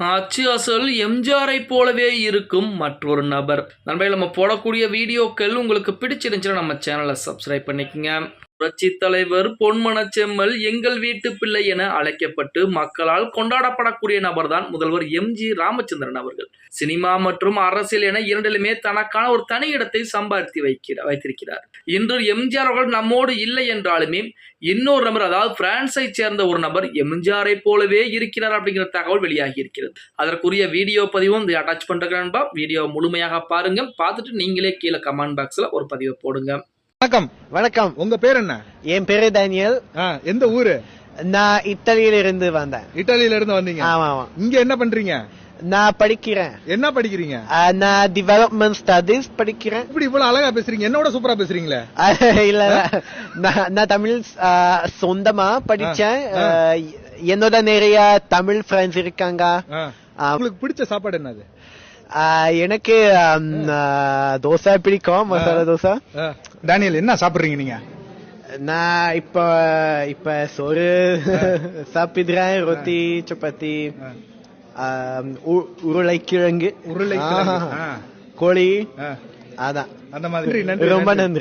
அச்சு அசல் எம்ஜிஆரை போலவே இருக்கும் மற்றொரு நபர். நண்பர்கள் நம்ம போடக்கூடிய வீடியோக்கள் உங்களுக்கு பிடிச்சிருந்துச்சுன்னா நம்ம சேனலை சப்ஸ்கிரைப் பண்ணிக்கோங்க. புரட்சி தலைவர் பொன்மனச் செம்மல் எங்கள் வீட்டு பிள்ளை என அழைக்கப்பட்டு மக்களால் கொண்டாடப்படக்கூடிய நபர்தான் முதல்வர் எம்ஜி ராமச்சந்திரன் அவர்கள். சினிமா மற்றும் அரசியல் என இரண்டிலுமே தனக்கான ஒரு தனி இடத்தை சம்பாதித்து வைக்கிறார் வைத்திருக்கிறார். இன்று எம்ஜிஆர் அவர்கள் நம்மோடு இல்லை என்றாலுமே இன்னொரு நபர் அதாவது பிரான்ஸை சேர்ந்த ஒரு நபர் எம்ஜிஆரை போலவே இருக்கிறார் அப்படிங்கிற தகவல் வெளியாகி இருக்கிறது. அதற்குரிய வீடியோ பதிவும் அட்டாச் பண்றேன் வீடியோ முழுமையாக பாருங்க பார்த்துட்டு நீங்களே கீழே கமெண்ட் பாக்ஸ்ல ஒரு பதிவை போடுங்க. வணக்கம். வணக்கம். உங்க பேர் என்ன? என் பேரு டேனியல். எந்த ஊரு? நான் இத்தாலியில இருந்து வந்தேன். இட்டாலியில இருந்து வந்தீங்க. ஆமா ஆமா. இங்க என்ன பண்றீங்க? நான் படிக்கிறேன். என்ன படிக்கிறீங்க? நான் டெவலப்மெண்ட் ஸ்டடீஸ் படிக்கிறேன். இப்படி இவ்வளவு அழகா பேசுறீங்க. என்னோட சூப்பரா பேசுறீங்களே? இல்ல. நான் நான் தமிழ் சொந்தமா படிச்சேன். என்னோட நிறைய தமிழ் ஃப்ரெண்ட்ஸ் இருக்காங்க. உங்களுக்கு பிடிச்ச சாப்பாடு என்னது? எனக்கு தோசை பிடிக்கும் மசாலா தோசை. டேனியல் என்ன சாப்பிடுறீங்க நீங்க? நான் இப்ப இப்ப சோறு சாப்பிடுறேன் ரொட்டி சப்பாத்தி உருளைக்கிழங்கு. ஆ. கோழி. அதான். அந்த மாதிரி. ரொம்ப. நன்றி.